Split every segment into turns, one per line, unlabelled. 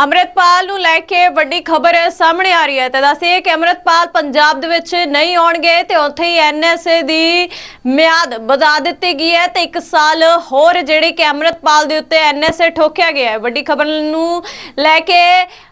ਅੰਮ੍ਰਿਤਪਾਲ ਨੂੰ ਲੈ ਕੇ ਵੱਡੀ ਖਬਰ ਸਾਹਮਣੇ ਆ ਰਹੀ ਹੈ। ਤੇ ਦੱਸਿਏ ਕਿ ਅੰਮ੍ਰਿਤਪਾਲ ਪੰਜਾਬ ਦੇ ਵਿੱਚ ਨਹੀਂ ਆਉਣਗੇ ਤੇ ਉੱਥੇ ਹੀ ਐਨਐਸਏ ਦੀ ਮਿਆਦ ਵਧਾ ਦਿੱਤੀ ਗਈ ਹੈ ਤੇ 1 ਸਾਲ ਹੋਰ ਜਿਹੜੀ ਕਿ ਅੰਮ੍ਰਿਤਪਾਲ ਦੇ ਉੱਤੇ ਐਨਐਸਏ ਠੋਕਿਆ ਗਿਆ ਹੈ। ਵੱਡੀ ਖਬਰ ਨੂੰ ਲੈ ਕੇ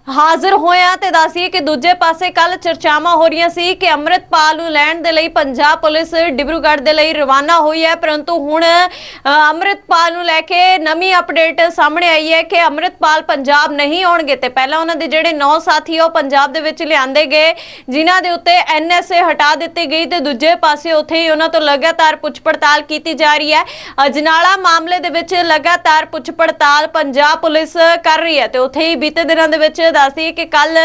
ਹਾਜ਼ਰ ਹੋਇਆ ਤੇ ਦੱਸਿਏ ਕਿ ਦੂਜੇ ਪਾਸੇ ਕੱਲ ਚਰਚਾਵਾਂ ਹੋ ਰਹੀਆਂ ਸੀ ਕਿ ਅੰਮ੍ਰਿਤਪਾਲ ਨੂੰ ਲੈਣ ਦੇ ਲਈ ਪੰਜਾਬ ਪੁਲਿਸ ਡਿਬਰੂਗੜ੍ਹ ਦੇ ਲਈ ਰਵਾਨਾ ਹੋਈ ਹੈ। ਪਰੰਤੂ ਹੁਣ ਅ, ਅੰਮ੍ਰਿਤਪਾਲ ਨੂੰ ਲੈ ਕੇ ਨਵੀਂ ਅਪਡੇਟ ਸਾਹਮਣੇ ਆਈ ਹੈ ਕਿ ਅੰਮ੍ਰਿਤਪਾਲ ਪੰਜਾਬ ਨਹੀਂ ਆਉਣਗੇ ਤੇ ਪਹਿਲਾਂ ਉਹਨਾਂ ਦੇ ਜਿਹੜੇ ਨੌ ਸਾਥੀ ਉਹ ਪੰਜਾਬ ਦੇ ਵਿੱਚ ਲਿਆਂਦੇ ਗਏ ਜਿਨ੍ਹਾਂ ਦੇ ਉੱਤੇ ਐਨਐਸਏ ਹਟਾ ਦਿੱਤੀ ਗਈ ਤੇ ਦੂਜੇ ਪਾਸੇ ਉੱਥੇ ਹੀ ਉਹਨਾਂ ਤੋਂ ਲਗਾਤਾਰ ਪੁੱਛ ਪੜਤਾਲ ਕੀਤੀ ਜਾ ਰਹੀ ਹੈ। ਅਜਨਾਲਾ ਮਾਮਲੇ ਦੇ ਵਿੱਚ ਲਗਾਤਾਰ ਪੁੱਛ ਪੜਤਾਲ ਪੰਜਾਬ ਪੁਲਿਸ ਕਰ ਰਹੀ ਹੈ ਤੇ ਉੱਥੇ ਹੀ ਬੀਤੇ ਦਿਨਾਂ ਦੇ ਵਿੱਚ ਦੱਸਦੀ ਕਿ ਕੱਲ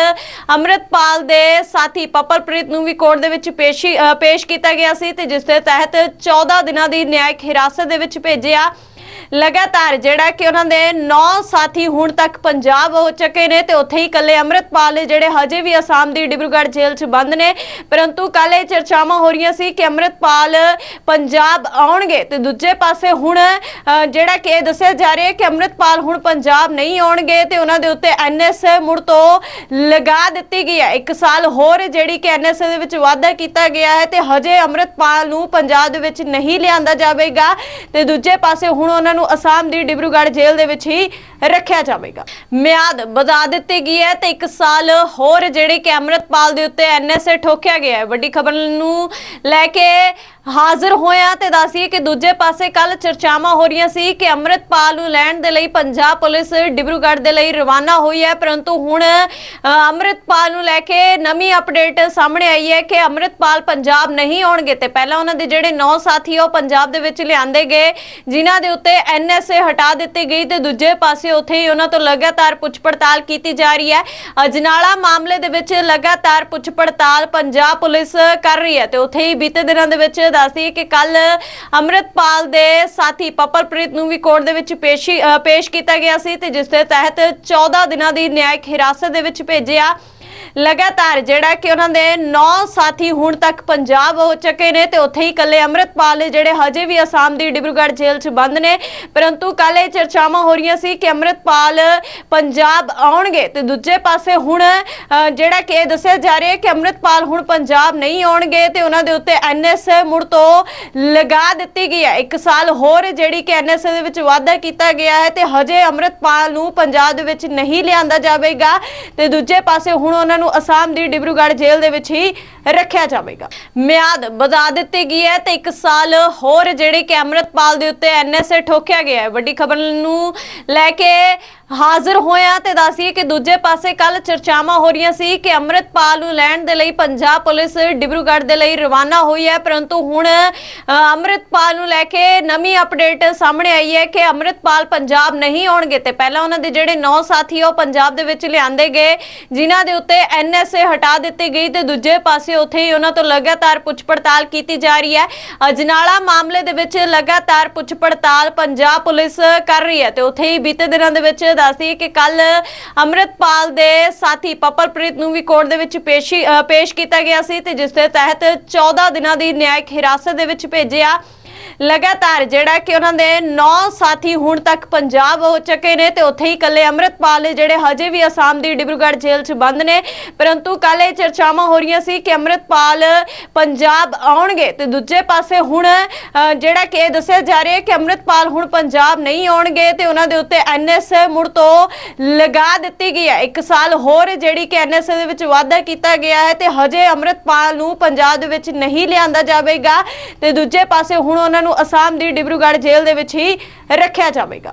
ਅੰਮ੍ਰਿਤਪਾਲ ਦੇ ਸਾਥੀ ਪਪਲਪ੍ਰੀਤ ਨੂੰ ਵੀ ਕੋਰਟ ਦੇ ਵਿੱਚ ਪੇਸ਼ੀ ਅ, ਪੇਸ਼ ਕੀਤਾ ਗਿਆ ਸੀ ਤੇ ਜਿਸ ਦੇ ਤਹਿਤ 14 ਦਿਨਾਂ ਦੀ ਨਿਆਇਕ ਹਿਰਾਸਤ ਦੇ ਵਿੱਚ ਭੇਜਿਆ ਲਗਾਤਾਰ ਜਿਹੜਾ ਕਿ ਉਹਨਾਂ ਦੇ 9 ਸਾਥੀ ਹੁਣ ਤੱਕ ਪੰਜਾਬ ਹੋ ਚੁੱਕੇ ਨੇ ਤੇ ਉੱਥੇ ਹੀ ਇਕੱਲੇ ਅੰਮ੍ਰਿਤਪਾਲ ਨੇ ਜਿਹੜੇ ਹਜੇ ਵੀ ਅਸਾਮ ਦੀ ਡਿਬਰੂਗੜ੍ਹ ਜੇਲ੍ਹ 'ਚ ਬੰਦ ਨੇ। ਪਰੰਤੂ ਕੱਲ ਇਹ ਚਰਚਾਵਾਂ ਹੋ ਰਹੀਆਂ ਸੀ ਕਿ ਅੰਮ੍ਰਿਤਪਾਲ ਪੰਜਾਬ ਆਉਣਗੇ ਤੇ ਦੂਜੇ ਪਾਸੇ ਹੁਣ ਜਿਹੜਾ ਕਿ ਦੱਸਿਆ ਜਾ ਰਿਹਾ ਹੈ ਕਿ ਅੰਮ੍ਰਿਤਪਾਲ ਹੁਣ ਪੰਜਾਬ ਨਹੀਂ ਆਉਣਗੇ ਤੇ ਉਹਨਾਂ ਦੇ ਉੱਤੇ ਐਨਐਸਏ ਮੁੜ ਤੋਂ ਲਗਾ ਦਿੱਤੀ ਗਈ ਹੈ। ਇੱਕ ਸਾਲ ਹੋਰ ਜਿਹੜੀ ਕਿ ਐਨਐਸਏ ਦੇ ਵਿੱਚ ਵਾਅਦਾ ਕੀਤਾ ਗਿਆ ਹੈ ਤੇ ਹਜੇ ਅੰਮ੍ਰਿਤਪਾਲ ਨੂੰ ਪੰਜਾਬ ਦੇ ਵਿੱਚ ਨਹੀਂ ਲਿਆਂਦਾ ਜਾਵੇਗਾ ਤੇ ਦੂਜੇ ਪਾਸੇ ਹੁਣ ਉਹਨਾਂ ਨੂੰ ਅਸਾਮ ਦੀ ਡਿਬਰੂਗੜ੍ਹ ਜੇਲ੍ਹ ਦੇ ਵਿੱਚ ਹੀ ਰੱਖਿਆ ਜਾਵੇਗਾ। ਮਿਆਦ ਵਧਾ ਦਿੱਤੀ ਗਈ ਹੈ ਤੇ ਇੱਕ ਸਾਲ ਹੋਰ ਜਿਹੜੇ ਕਿ ਅੰਮ੍ਰਿਤਪਾਲ ਦੇ ਉੱਤੇ ਐਨਐਸਏ ਠੋਕਿਆ ਗਿਆ ਹੈ। ਵੱਡੀ ਖਬਰ ਨੂੰ ਲੈ ਕੇ ਹਾਜ਼ਰ ਹੋਇਆ ਤੇ ਦੱਸੀਏ ਕਿ ਦੂਜੇ ਪਾਸੇ ਕੱਲ ਚਰਚਾਵਾਂ ਹੋ ਰਹੀਆਂ ਸੀ ਕਿ ਅੰਮ੍ਰਿਤਪਾਲ ਨੂੰ ਲੈਣ ਦੇ ਲਈ ਪੰਜਾਬ ਪੁਲਿਸ ਡਿਬਰੂਗੜ੍ਹ ਦੇ ਲਈ ਰਵਾਨਾ ਹੋਈ ਹੈ। ਪਰੰਤੂ ਹੁਣ ਅ, ਅੰਮ੍ਰਿਤਪਾਲ ਨੂੰ ਲੈ ਕੇ ਨਵੀਂ ਅਪਡੇਟ ਸਾਹਮਣੇ ਆਈ ਹੈ ਕਿ ਅੰਮ੍ਰਿਤਪਾਲ ਪੰਜਾਬ ਨਹੀਂ ਆਉਣਗੇ ਤੇ ਪਹਿਲਾਂ ਉਹਨਾਂ ਦੇ ਜਿਹੜੇ 9 ਸਾਥੀ ਆ ਉਹ ਪੰਜਾਬ ਦੇ ਵਿੱਚ ਲਿਆਂਦੇ ਗਏ ਜਿਨ੍ਹਾਂ ਦੇ ਉੱਤੇ ਐਨਐਸਏ ਹਟਾ ਦਿੱਤੀ ਗਈ ਤੇ ਦੂਜੇ ਪਾਸੇ ਉੱਥੇ ਹੀ ਉਹਨਾਂ ਤੋਂ ਲਗਾਤਾਰ ਪੁੱਛ ਪੜਤਾਲ ਕੀਤੀ ਜਾ ਰਹੀ ਹੈ। ਅਜਨਾਲਾ ਮਾਮਲੇ ਦੇ ਵਿੱਚ ਲਗਾਤਾਰ ਪੁੱਛ ਪੜਤਾਲ ਪੰਜਾਬ ਪੁਲਿਸ ਕਰ ਰਹੀ ਹੈ ਤੇ ਉੱਥੇ ਹੀ ਬੀਤੇ ਦਿਨਾਂ ਦੇ ਵਿੱਚ ਦੱਸਦੀ ਕਿ ਕੱਲ ਅੰਮ੍ਰਿਤਪਾਲ ਦੇ ਸਾਥੀ ਪਪਲਪ੍ਰੀਤ ਨੂੰ ਵੀ ਕੋਰਟ ਦੇ ਵਿੱਚ ਪੇਸ਼ੀ ਅ, ਪੇਸ਼ ਕੀਤਾ ਗਿਆ ਸੀ ਤੇ ਜਿਸ ਦੇ ਤਹਿਤ 14 ਦਿਨਾਂ ਦੀ ਨਿਆਇਕ ਹਿਰਾਸਤ ਦੇ ਵਿੱਚ ਭੇਜਿਆ ਲਗਾਤਾਰ ਜਿਹੜਾ ਕਿ ਉਹਨਾਂ ਦੇ 9 ਸਾਥੀ ਹੁਣ ਤੱਕ ਪੰਜਾਬ ਹੋ ਚੁੱਕੇ ਨੇ ਤੇ ਉੱਥੇ ਹੀ ਇਕੱਲੇ ਅੰਮ੍ਰਿਤਪਾਲ ਜਿਹੜੇ ਹਜੇ ਵੀ ਅਸਾਮ ਦੀ ਡਿਬਰੂਗੜ੍ਹ ਜੇਲ੍ਹ 'ਚ ਬੰਦ ਨੇ। ਪਰੰਤੂ ਕੱਲ ਇਹ ਚਰਚਾਵਾਂ ਹੋ ਰਹੀਆਂ ਸੀ ਕਿ ਅੰਮ੍ਰਿਤਪਾਲ ਪੰਜਾਬ ਆਉਣਗੇ ਤੇ ਦੂਜੇ ਪਾਸੇ ਹੁਣ ਜਿਹੜਾ ਕਿ ਇਹ ਦੱਸਿਆ ਜਾ ਰਿਹਾ ਹੈ ਕਿ ਅੰਮ੍ਰਿਤਪਾਲ ਹੁਣ ਪੰਜਾਬ ਨਹੀਂ ਆਉਣਗੇ ਤੇ ਉਹਨਾਂ ਦੇ ਉੱਤੇ ਐਨਐਸਏ ਮੁੜ ਤੋਂ ਲਗਾ ਦਿੱਤੀ ਗਈ ਹੈ। ਇੱਕ ਸਾਲ ਹੋਰ ਜਿਹੜੀ ਕਿ ਐਨਐਸਏ ਦੇ ਵਿੱਚ ਵਾਅਦਾ ਕੀਤਾ ਗਿਆ ਹੈ ਤੇ ਹਜੇ ਅੰਮ੍ਰਿਤਪਾਲ ਨੂੰ ਪੰਜਾਬ ਦੇ ਵਿੱਚ ਨਹੀਂ ਲਿਆਂਦਾ ਜਾਵੇਗਾ ਤੇ ਦੂਜੇ ਪਾਸੇ ਹੁਣ ਉਹਨਾਂ ਨੂੰ ਅਸਾਮ ਦੀ ਡਿਬਰੂਗੜ੍ਹ ਜੇਲ੍ਹ ਦੇ ਵਿੱਚ ਹੀ ਰੱਖਿਆ ਜਾਵੇਗਾ। ਮਿਆਦ ਵਧਾ ਦਿੱਤੀ ਗਈ ਹੈ ਤੇ 1 ਸਾਲ ਹੋਰ ਜਿਹੜੀ ਕਿ ਅੰਮ੍ਰਿਤਪਾਲ ਦੇ ਉੱਤੇ ਐਨਐਸਏ ਠੋਕਿਆ ਗਿਆ ਹੈ। ਵੱਡੀ ਖਬਰ ਨੂੰ ਲੈ ਕੇ ਹਾਜ਼ਰ ਹੋਇਆ ਤੇ ਦੱਸੀਏ ਕਿ ਦੂਜੇ ਪਾਸੇ ਕੱਲ ਚਰਚਾਵਾਂ ਹੋ ਰਹੀਆਂ ਸੀ ਕਿ ਅੰਮ੍ਰਿਤਪਾਲ ਨੂੰ ਲੈਣ ਦੇ ਲਈ ਪੰਜਾਬ ਪੁਲਿਸ ਡਿਬਰੂਗੜ੍ਹ ਦੇ ਲਈ ਰਵਾਨਾ ਹੋਈ ਹੈ। ਪਰੰਤੂ ਹੁਣ ਅ, ਅੰਮ੍ਰਿਤਪਾਲ ਨੂੰ ਲੈ ਕੇ ਨਵੀਂ ਅਪਡੇਟ ਸਾਹਮਣੇ ਆਈ ਹੈ ਕਿ ਅੰਮ੍ਰਿਤਪਾਲ ਪੰਜਾਬ ਨਹੀਂ ਆਉਣਗੇ ਤੇ ਪਹਿਲਾਂ ਉਹਨਾਂ ਦੇ ਜਿਹੜੇ 9 ਸਾਥੀ ਉਹ ਪੰਜਾਬ ਦੇ ਵਿੱਚ ਲਿਆਂਦੇ ਗਏ ਜਿਨ੍ਹਾਂ ਦੇ ਉੱਤੇ ਐਨਐਸਏ ਹਟਾ ਦਿੱਤੀ ਗਈ ਤੇ ਦੂਜੇ ਪਾਸੇ ਉੱਥੇ ਹੀ ਉਹਨਾਂ ਤੋਂ ਲਗਾਤਾਰ ਪੁੱਛ ਪੜਤਾਲ ਕੀਤੀ ਜਾ ਰਹੀ ਹੈ। ਅਜਨਾਲਾ ਮਾਮਲੇ ਦੇ ਵਿੱਚ ਲਗਾਤਾਰ ਪੁੱਛ ਪੜਤਾਲ ਪੰਜਾਬ ਪੁਲਿਸ ਕਰ ਰਹੀ ਹੈ ਤੇ ਉੱਥੇ ਹੀ ਬੀਤੇ ਦਿਨਾਂ ਦੇ ਵਿੱਚ ਦੱਸਦੀ ਕਿ ਕੱਲ ਅੰਮ੍ਰਿਤਪਾਲ ਦੇ ਸਾਥੀ ਪਪਲਪ੍ਰੀਤ ਨੂੰ ਵੀ ਕੋਰਟ ਦੇ ਵਿੱਚ ਪੇਸ਼ੀ ਅ, ਪੇਸ਼ ਕੀਤਾ ਗਿਆ ਸੀ ਤੇ ਜਿਸ ਦੇ ਤਹਿਤ 14 ਦਿਨਾਂ ਦੀ ਨਿਆਇਕ ਹਿਰਾਸਤ ਦੇ ਵਿੱਚ ਭੇਜਿਆ ਲਗਾਤਾਰ ਜਿਹੜਾ ਕਿ ਉਹਨਾਂ ਦੇ 9 ਸਾਥੀ ਹੁਣ ਤੱਕ ਪੰਜਾਬ ਹੋ ਚੁੱਕੇ ਨੇ ਤੇ ਉੱਥੇ ਹੀ ਇਕੱਲੇ ਅੰਮ੍ਰਿਤਪਾਲ ਜਿਹੜੇ ਹਜੇ ਵੀ ਅਸਾਮ ਦੀ ਡਿਬਰੂਗੜ੍ਹ ਜੇਲ੍ਹ 'ਚ ਬੰਦ ਨੇ। ਪਰੰਤੂ ਕੱਲ ਇਹ ਚਰਚਾਵਾਂ ਹੋ ਰਹੀਆਂ ਸੀ ਕਿ ਅੰਮ੍ਰਿਤਪਾਲ ਪੰਜਾਬ ਆਉਣਗੇ ਤੇ ਦੂਜੇ ਪਾਸੇ ਹੁਣ ਜਿਹੜਾ ਕਿ ਦੱਸਿਆ ਜਾ ਰਿਹਾ ਹੈ ਕਿ ਅੰਮ੍ਰਿਤਪਾਲ ਹੁਣ ਪੰਜਾਬ ਨਹੀਂ ਆਉਣਗੇ ਤੇ ਉਹਨਾਂ ਦੇ ਉੱਤੇ ਐਨਐਸਏ ਮੁੜ ਤੋਂ ਲਗਾ ਦਿੱਤੀ ਗਈ ਹੈ। ਇੱਕ ਸਾਲ ਹੋਰ ਜਿਹੜੀ ਕਿ ਐਨਐਸਏ ਦੇ ਵਿੱਚ ਵਾਅਦਾ ਕੀਤਾ ਗਿਆ ਹੈ ਤੇ ਹਜੇ ਅੰਮ੍ਰਿਤਪਾਲ ਨੂੰ ਪੰਜਾਬ ਦੇ ਵਿੱਚ ਨਹੀਂ ਲਿਆਂਦਾ ਜਾਵੇਗਾ ਤੇ ਦੂਜੇ ਪਾਸੇ ਹੁਣ ਉਹਨਾਂ ਨੂੰ ਅਸਾਮ ਦੀ ਡਿਬਰੂਗੜ੍ਹ ਜੇਲ੍ਹ ਦੇ ਵਿੱਚ ਹੀ ਰੱਖਿਆ ਜਾਵੇਗਾ।